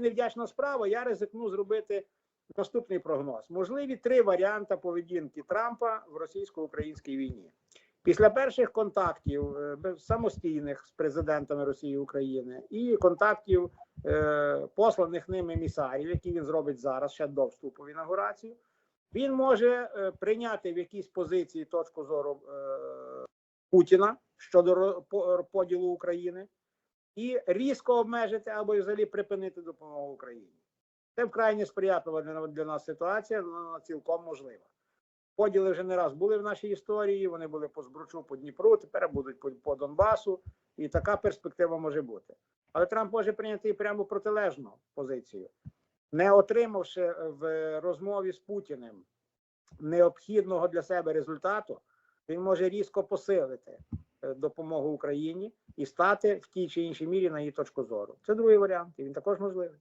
невдячна справа, я ризикну зробити наступний прогноз. Можливі три варіанти поведінки Трампа в російсько-українській війні. Після перших контактів е, самостійних з президентами Росії і України і контактів е, посланих ним емісарів, які він зробить зараз ще до вступу в інаугурацію, він може е, прийняти в якійсь позиції точку зору е, Путіна щодо поділу України і різко обмежити або взагалі припинити допомогу Україні. Це вкрай несприятлива для, нас ситуація, але вона цілком можлива. Поділи вже не раз були в нашій історії. Вони були по Збручу, по Дніпру, тепер будуть по, по Донбасу, і така перспектива може бути. Але Трамп може прийняти прямо протилежну позицію, не отримавши е, в розмові з Путіним необхідного для себе результату, він може різко посилити допомогу Україні і стати в тій чи іншій мірі на її точку зору. Це другий варіант, і він також можливий.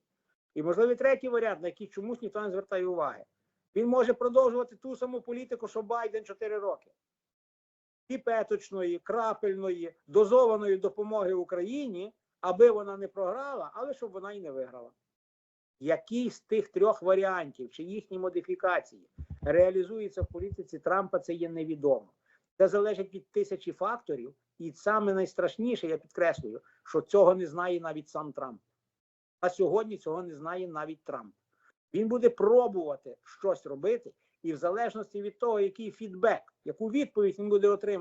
І можливий третій варіант, на який чомусь ніхто не звертає уваги. Він може продовжувати ту саму політику, що Байден 4 роки. Піпеточної, крапельної, дозованої допомоги Україні, аби вона не програла, але щоб вона і не виграла. Який з тих трьох варіантів чи їхні модифікації реалізується в політиці Трампа, це є невідомо. Це залежить від тисячі факторів, і саме найстрашніше, я підкреслюю, що цього не знає навіть сам Трамп. А сьогодні цього не знає навіть Трамп. Він буде пробувати щось робити, і в залежності від того, який фідбек, яку відповідь він буде отримувати.